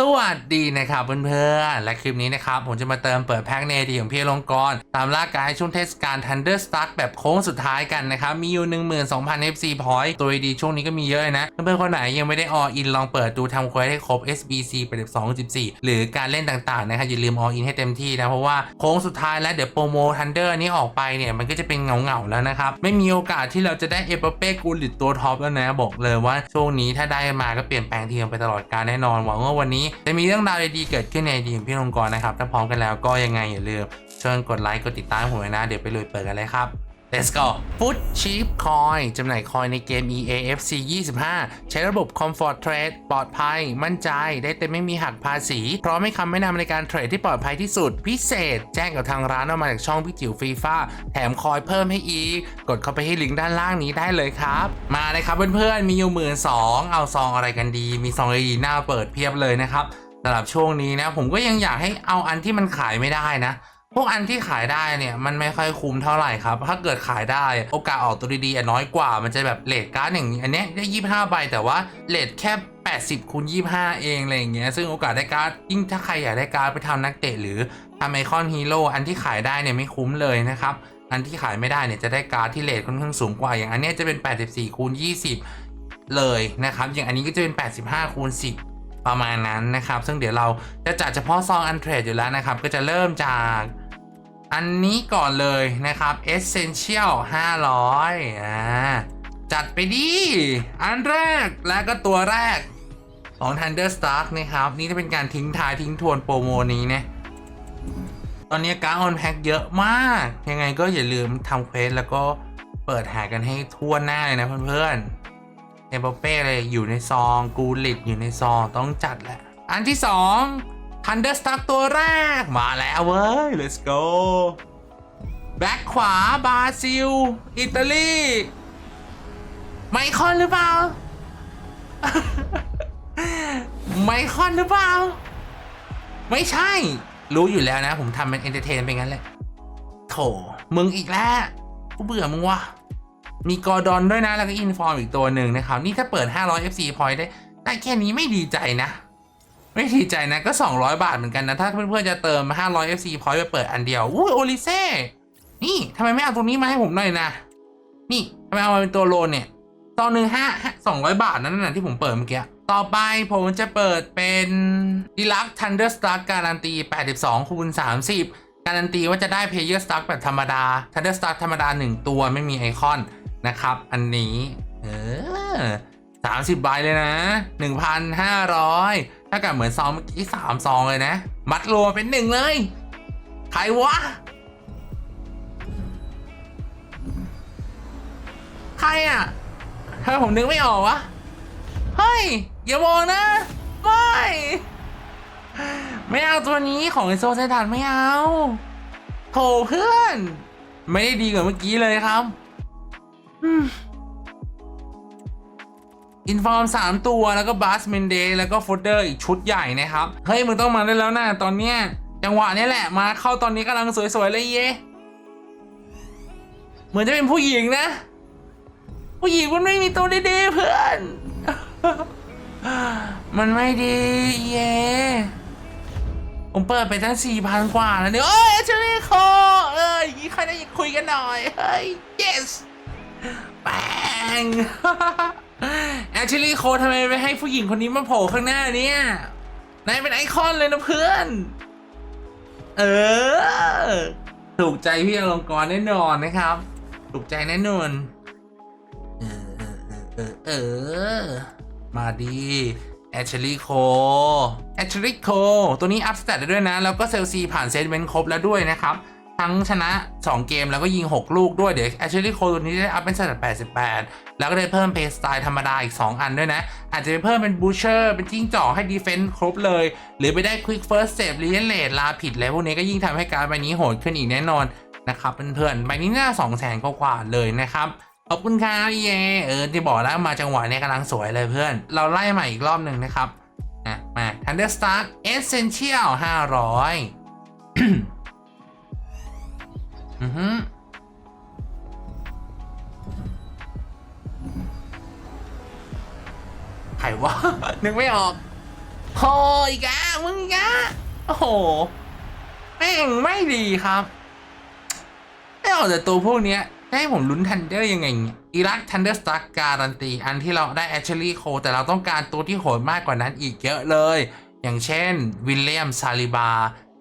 สวัสดีนะครับเพื่อนๆ และคลิปนี้นะครับ ผมจะมาเติมเปิดแพ็กเนดีของพี่ลงกรตามล่าการช่วงเทศกาล Thunderstruck แบบโค้งสุดท้ายกันนะครับ มีอยู่ 12,000 FC point ตัวดีช่วงนี้ก็มีเยอะนะ เพื่อนๆ คนไหนยังไม่ได้ออินลองเปิดดูทำเควสให้ครบ SBC 82 14 หรือการเล่นต่างๆ นะครับ อย่าลืมออินให้เต็มที่นะ เพราะว่าโค้งสุดท้ายแล้วเดี๋ยวโปรโม Thunder นี้ออกไปเนี่ยมันก็จะเป็นเงาๆแล้วนะครับไม่มีโอกาสที่เราจะได้เอเปเป้กูลิตตัวท็อปแล้วนะบอกเลยว่าช่วงนี้ถ้าได้มาก็เปลี่ยนแปลงทีมไปตลอดการแน่นอนหวังว่าวันนี้จะมีเรื่องราวดีๆเกิดขึ้นในดีของพี่ลงกรนะครับ ถ้าพร้อมกันแล้วก็ยังไงอย่าลืมช่วยกดไลค์กดติดตามผมไว้นะ เดี๋ยวไปลุยเปิดกันเลยครับ Let's go Foot Cheap Coin จำหน่ายคอยในเกม EAFC 25 ใช้ระบบ Comfort Trade ปลอดภัย มั่นใจ ได้เต็มไม่มีหักภาษี พร้อมให้คำแนะนำในการเทรดที่ปลอดภัยที่สุด พิเศษ แจ้งกับทางร้านออกมาจากช่องพี่จิ๋วฟีฟ่าแถมคอยเพิ่มให้อีก กดเข้าไปที่ลิงก์ด้านล่างนี้ได้เลยครับ มาเลยครับเพื่อนๆ มีอยู่หมื่นสองเอาซองอะไรกันดี มีซองอะไรดีหน้าเปิดเพียบเลยนะครับสำหรับช่วงนี้นะผมก็ยังอยากให้เอาอันที่มันขายไม่ได้นะ พวกอันที่ขายได้เนี่ยมันไม่ค่อยคุ้มเท่าไหร่ครับ ถ้าเกิดขายได้โอกาสออกตัวดีๆน้อยกว่า มันจะแบบเลทการ์ดอย่างนี้อันเนี้ยได้ยี่ห้าใบแต่ว่าเลทแค่ 80คูณ25 เองอะไรอย่างเงี้ยซึ่งโอกาสได้การ์ดยิ่งถ้าใครอยากได้การ์ดไปทำนักเตะหรือทำไอคอนฮีโร่อันที่ขายได้เนี่ยไม่คุ้มเลยนะครับอันที่ขายไม่ได้เนี่ยจะได้การ์ดที่เลทค่อนข้างสูงกว่าอย่างอันเนี้ยจะเป็น 84คูณ20 เลยนะครับอย่างอันนี้ก็จะเป็น 85คูณ10ประมาณนั้นนะครับ ซึ่งเดี๋ยวเราจะจัดเฉพาะซองอันเทรดอยู่แล้วนะครับ ก็จะเริ่มจาก อันนี้ก่อนเลยนะครับ Essential 500อ่าจัดไปดิ อันแรกและก็ตัวแรกของ Thunderstark นะครับ นี่จะเป็นการทิ้งท้ายทิ้งทวนโปรโมนี้นะตอนนี้การ์ดออนแพ็คเยอะมาก ยังไงก็อย่าลืมทำเควสแล้วก็เปิดหากันให้ทั่วหน้าเลยนะเพื่อนๆเอเปเป้เลยอยู่ในซอง กูลิตอยู่ในซอง ต้องจัดแหละ อันที่สอง Thunderstruck ตัวแรกมาแล้วเว้ย let's go แบ็คขวาบราซิล อิตาลี ไมคอนหรือเปล่า ไมคอนหรือเปล่า ไม่ใช่ รู้อยู่แล้วนะ ผมทำเป็นเอนเตอร์เทนเป็นงั้นแหละโถมึงอีกแล้วกูเบื่อมึงว่ะ มีกอร์ดอนด้วยนะ แล้วก็อินฟอร์มอีกตัวหนึ่งนะครับ นี่ถ้าเปิด 500 FC point ได้ ได้แค่นี้ไม่ดีใจนะ ไม่ดีใจนะก็ 200 บาทเหมือนกันนะ ถ้าเพื่อนๆจะเติม 500 FC point ไปเปิดอันเดียวอุ้ยโอลิเซ่นี่ทำไมไม่เอาตัวนี้มาให้ผมหน่อยนะ นี่ทำไมเอามาเป็นตัวโลนเนี่ยตอนหนึ่งห้าสองร้อยบาท นั่นน่ะที่ผมเปิดเมื่อกี้ ต่อไปผมจะเปิดเป็นดีลักทันเดอร์สตาร์การันตี 82คูณ30 การันตีว่าจะได้เพย์เยอร์สตาร์แบบธรรมดาทันเดอร์สตาร์ธรรมดา 1 ตัวไม่มีไอคอนนะครับ อันนี้ เออ 30ใบเลยนะ 1,500 ถ้ากับเหมือนซองเมื่อกี้3ซองเลยนะ มัดรวมเป็นหนึ่งเลย ใครวะ ใครอะทำไมผมนึกไม่ออกวะ เฮ้ย อย่ามองนะ ไม่ ไม่เอาตัวนี้ของไอโซไซตันไม่เอาโถเพื่อน ไม่ได้ดีกว่าเมื่อกี้เลยครับอิ อินฟอร์มสามตัวแล้วก็บัสเมนเดย์แล้วก็โฟลเดอร์อีกชุดใหญ่นะครับ เฮ้ย มึงต้องมาได้แล้วนะ ตอนเนี้ยจังหวะนี้แหละมาเข้าตอนนี้กำลังสวยๆเลยเย่เหมือนจะเป็นผู้หญิงนะ ผู้หญิงมันไม่มีตัวดีๆเพื่อน มันไม่ดีเย่ผมเปิดไปตั้งสี่พันกว่าแล้วเนี่ยโอ้ยเชอรี่คอเอ้ยใครได้คุยกันหน่อย เฮ้ย yes แปง ชลี่โคทำไมไปให้ผู้หญิงคนนี้มาโผล่ข้างหน้าเนี่ย นายเป็นไอคอนเลยนะเพื่อน เออ ถูกใจพี่อลงกรแน่นอนนะครับ ถูกใจแน่นอนเออเออเออเออมาดีแอชลีโคแอชลีโคตัวนี้อัพสเตตได้ด้วยนะ แล้วก็เซลซีผ่านเซนเมนต์ครบแล้วด้วยนะครับ ทั้งชนะ 2 เกมแล้วก็ยิง 6 ลูกด้วย เดี๋ยวแอชลีโคตัวนี้ได้อัพเป็นสเตต88 แล้วก็ได้เพิ่มเพย์สไตล์ธรรมดาอีก 2 อันด้วยนะ อาจจะไปเพิ่มเป็นบูเชอร์เป็นจิ้งจอกให้ดีเฟนส์ครบเลย หรือไปได้ควิกเฟิร์สเซฟรีเเลตลาผิดแล้วพวกนี้ก็ยิ่งทำให้การใบนี้โหดขึ้นอีกแน่นอนนะครับเพื่อนๆใบนี้น่า2 0 0แสนกว่าเลยนะครับขอบคุณครับเยเออที่บอกแล้วมาจังหวะเนี้ยกำลังสวยเลยเพื่อน เราไล่มาอีกรอบหนึ่งนะครับ อะ มา Thunderstark Essential 500 อือฮึใครวะ นึกไม่ออกโอ้ยกะมึงกะโอ้โหแม่งไม่ดีครับไม่เอาแต่ตัวพวกเนี้ยให้ผมลุ้นทันเดอร์ยังไงอีรักทันเดอร์สตาร์การันตีอันที่เราได้แอชเชอรี่โคแต่เราต้องการตัวที่โหดมากกว่านั้นอีกเยอะเลย อย่างเช่นวิลเลียมซาลิบา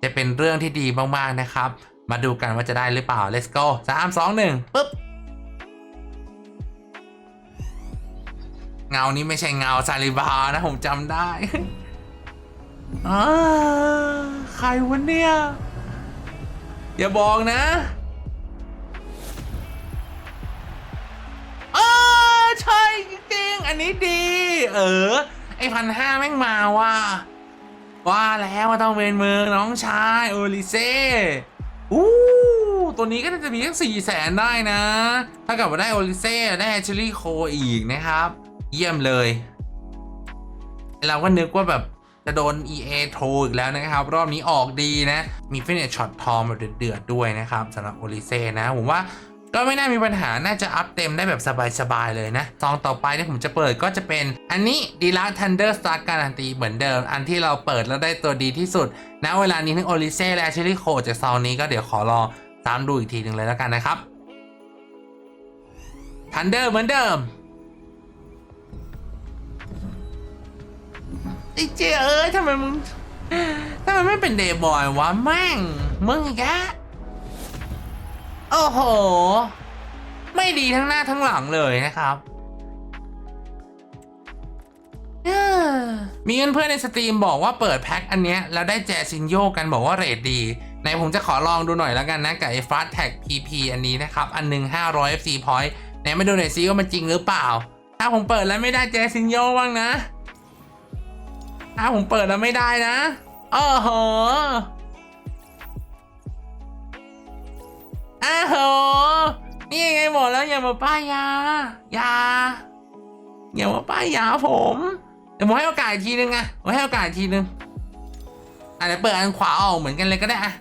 จะเป็นเรื่องที่ดีมาก ๆ นะครับ มาดูกันว่าจะได้หรือเปล่า let's go 3 2 1ปึ๊บ เงานี้ไม่ใช่เงาซาลิบานะ ผมจำได้อ่าใครวะเนี่ย อย่าบอกนะเออใช่จริงๆอันนี้ดี เออ ไอพันห้าแม่งมาว่ะว่าแล้วว่าต้องเป็นมือน้องชาย โอลิเซ่ อู้ตัวนี้ก็น่าจะมีทั้งสี่แสนได้นะ ถ้ากับว่าได้โอลิเซ่ได้แอชลี่โคอีกนะครับ เยี่ยมเลย เราก็นึกว่าแบบจะโดน EA โทรอีกแล้วนะครับ รอบนี้ออกดีนะ มีฟินเนชช็อตทองแบบเดือดๆด้วยนะครับสำหรับโอลิเซ่นะ ผมว่า ก็ไม่น่ามีปัญหาน่าจะอัพเต็มได้แบบสบายๆเลยนะซองต่อไปที่ผมจะเปิดก็จะเป็นอันนี้ดีลักทันเดอร์สตาร์การันตีเหมือนเดิม อันที่เราเปิดแล้วได้ตัวดีที่สุดณเวลานี้ทั้งโอลิเซ่และเชอรี่โคจากซองนี้ก็เดี๋ยวขอรอตามดูอีกทีหนึ่งเลยแล้วกันนะครับทันเดอร์เหมือนเดิมไอ้เจ้เอ้ยทำไมมึงทำไมไม่เป็นเดย์บอยวะแม่งมึงอีกแก โอ้โห ไม่ดีทั้งหน้าทั้งหลังเลยนะครับเอ้อมีเพื่อนๆในสตรีมบอกว่าเปิดแพ็คอันเนี้ยแล้วได้แจซินโยกันบอกว่าเรทดีไหนผมจะขอลองดูหน่อยแล้วกันนะกับไอ้ฟาสแท็ก PP อันนี้นะครับ อันหนึ่ง500 FC point ไหนมาดูหน่อยซิว่ามันจริงหรือเปล่า ถ้าผมเปิดแล้วไม่ได้แจซินโยบ้างนะ ถ้าผมเปิดแล้วไม่ได้นะโอ้โห อ้าวโหนี่ไงบอกแล้วอย่ามาป้ายยา ยา อย่ามาป้ายยาผมเดี๋ยวผมให้โอกาสอีกทีนึงอะผมให้โอกาสอีกทีนึงอาจจะเปิดอันขวาออกเหมือนกันเลยก็ได้อะ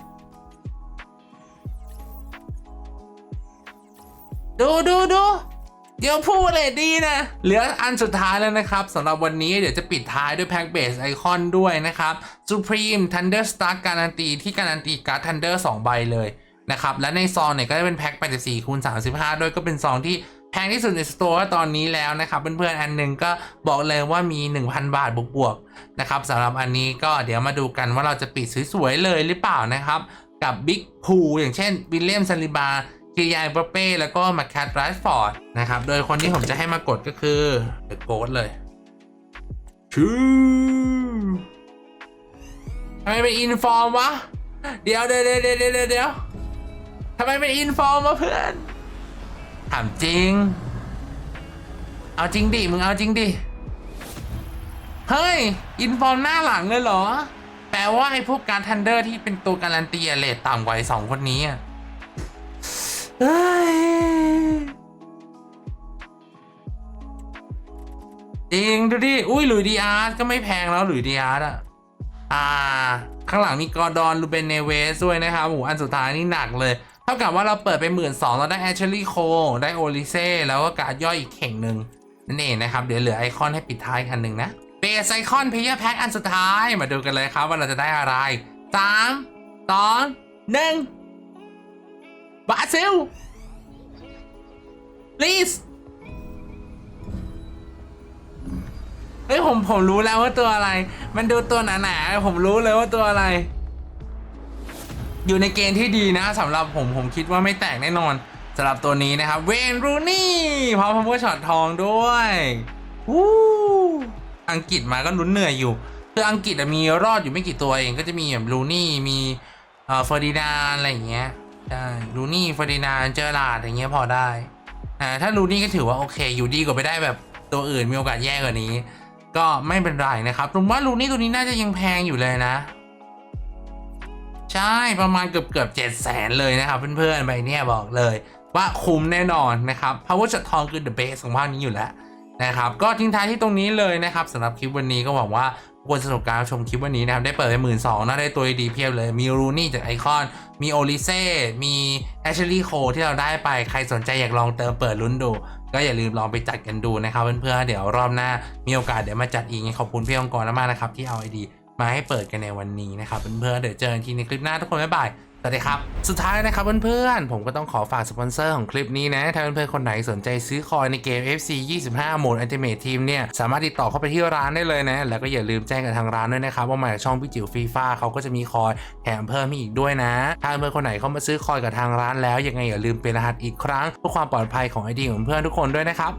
ดูดูดูเดี๋ยวพูดเลยดีนะ เหลืออันสุดท้ายแล้วนะครับสำหรับวันนี้เดี๋ยวจะปิดท้ายด้วยแพ็กเบสไอคอนด้วยนะครับ Supreme Thunder Star การันตีที่การันตีการ์ด Thunder 2 ใบเลย นะครับ และในซองเนี่ยก็จะเป็นแพ็ก84คูณ35ด้วยก็เป็นซองที่แพงที่สุดในสโตร์ตอนนี้แล้วนะครับเพื่อนๆอันหนึ่งก็บอกเลยว่ามี 1,000 บาทบวกๆนะครับสำหรับอันนี้ก็เดี๋ยวมาดูกันว่าเราจะปิดสวยๆเลยหรือเปล่านะครับ กับบิ๊กพูอย่างเช่นวิลเลียมซาลิบาคิริยานเปเป้แล้วก็มาแคทไรฟอร์ดนะครับ โดยคนที่ผมจะให้มากดก็คือเดอะโกดเลยชื่อทำไมเป็นอินฟอร์มวะ เดี๋ยวเดี๋ยวเดี๋ยวเดี๋ยวเดี๋ยวเดี๋ยว ทำไมเป็นอินฟอร์มวะเพื่อน ถามจริง เอาจริงดิ มึงเอาจริงดิ เฮ้ย อินฟอร์มหน้าหลังเลยเหรอ แปลว่าไอ้พวกการทันเดอร์ที่เป็นตัวการันตีอะเลทต่ำกว่าไอ้สองคนนี้อะเฮ้ยจริงดูดิ อุ้ยหลุยดีอาร์ตก็ไม่แพงแล้วหลุยดีอาร์ตอะอ่า ข้างหลังมีกอร์ดอนลูเบนเนเวสด้วยนะครับโหอันสุดท้ายนี่หนักเลย ท่ากับว่าเราเปิดไปหมื่นสองเราได้แอชเชอรี่โคได้โอลิเซ่แล้วก็การดย่อยอีกเข่งหนึ่งนั่นเองนะครับ เดี๋ยวเหลือไอคอนให้ปิดท้ายคันหนึ่งนะเบสไอคอนเพย์แพ็คอันสุดท้ายมาดูกันเลยครับว่าเราจะได้อะไรสามสองหนึ่งบาซิล please เฮ้ยผมผมรู้แล้วว่าตัวอะไร มันดูตัวหนาๆผมรู้เลยว่าตัวอะไร อยู่ในเกณฑ์ที่ดีนะสำหรับผมผมคิดว่าไม่แตกแน่นอนสำหรับตัวนี้นะครับ เวนรูนี่พร้อมพัมพ์ช็อตทองด้วยวู้อังกฤษมาก็ลุ้นเหนื่อยอยู่ คืออังกฤษมีรอดอยู่ไม่กี่ตัวเองก็จะมีแบบรูนี่มีเฟอร์ดินานอะไรอย่างเงี้ยใช่ลูนี่เฟอร์ดินานเจอราร์ดอย่างเงี้ยพอได้อ่าถ้าลูนี่ก็ถือว่าโอเค อยู่ดีกว่าไปได้แบบตัวอื่นมีโอกาสแย่กว่านี้ ก็ไม่เป็นไรนะครับผมว่าลูนี่ตัวนี้น่าจะยังแพงอยู่เลยนะ ใช่ประมาณเกือบเกือบเจ็ดแสนเลยนะครับเพื่อนๆใบเนี้ยบอกเลยว่าคุ้มแน่นอนนะครับ power ช็อตทองคือ the base ของภาคนี้อยู่แล้วนะครับก็ทิ้งท้ายที่ตรงนี้เลยนะครับสำหรับคลิปวันนี้ก็หวังว่าควรสนุกการรับชมคลิปวันนี้นะครับ ได้เปิดไปหมื่นสองน่าได้ตัวดีเพียบเลย มีรูนี่จากไอคอน มีโอลิเซ่ มีแอชลีย์โคที่เราได้ไปใครสนใจอยากลองเติมเปิดลุ้นดู ก็อย่าลืมลองไปจัดกันดูนะครับเพื่อนๆเดี๋ยวรอบหน้ามีโอกาสเดี๋ยวมาจัดอีกขอบคุณพี่องค์กรมากนะครับที่เอาไอดี มาให้เปิดกันในวันนี้นะครับเพื่อนๆเดี๋ยวเจอกันทีในคลิปหน้าทุกคนบ๊ายบายสวัสดีครับ สุดท้ายนะครับเพื่อนๆผมก็ต้องขอฝากสปอนเซอร์ของคลิปนี้นะ ถ้าเพื่อนๆคนไหนสนใจซื้อคอยในเกม FC 25 โหมด Ultimate Team เนี่ย สามารถติดต่อเข้าไปที่ร้านได้เลยนะ แล้วก็อย่าลืมแจ้งกับทางร้านด้วยนะครับ ว่ามาจากช่องพี่จิ๋วฟีฟ่าเขาก็จะมีคอยแถมเพิ่มให้อีกด้วยนะ ถ้าเพื่อนๆคนไหนเข้ามาซื้อคอยกับทางร้านแล้วยังไงอย่าลืมเป็นรหัสอีกครั้งเพื่อความปลอดภัยของไอดีของเพื่อนทุกคนด้วยนะครับ